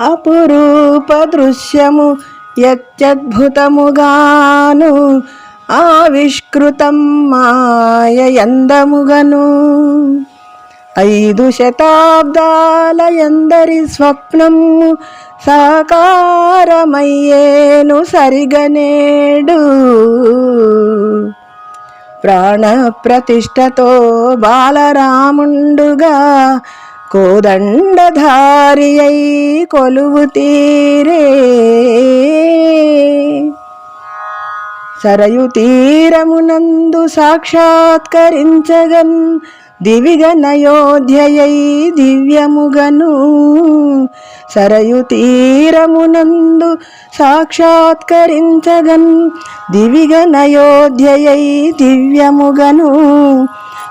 అపురూప దృశ్యము యత్యద్భుతముగాను ఆవిష్కృతం మాయ ఎందముగను ఐదు శతాబ్దాల ఎందరి స్వప్నము సాకారమయ్యేను సరిగనేడు. ప్రాణ ప్రతిష్టతో బాలరాముండుగా కోదండధారి అయి కొలువు తీరే. సరయు తీరమునందు సాక్షాత్కరించగన్ దివిగనయోధ్యయై దివ్యముగను. సరయు తీరమునందు సాక్షాత్కరించగన్ దివిగనయోధ్యయై దివ్యముగను.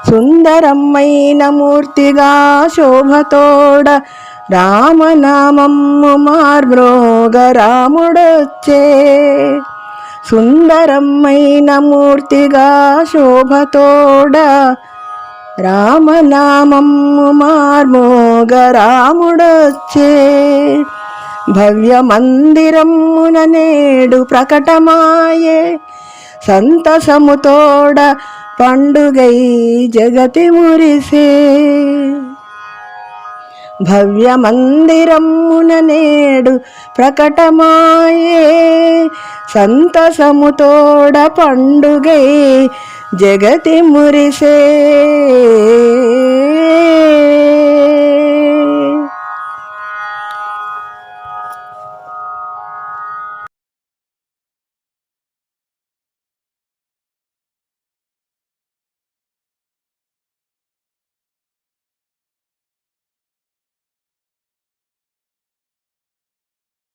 సుందరమైన మూర్తిగా శోభతోడ రామనామమ్ము మార్మ్రోగ రాముడొచ్చే. సుందరమైన మూర్తిగా శోభతోడ రామనామమ్ము మార్మోగ రాముడొచ్చే. భవ్య మందిరమున నేడు ప్రకటమాయే. సంతసముతోడ పండుగై జగతి మురిసే. భవ్య మందిరమున నేడు ప్రకటమాయే. సంతసముతోడ పండుగై జగతి మురిసే.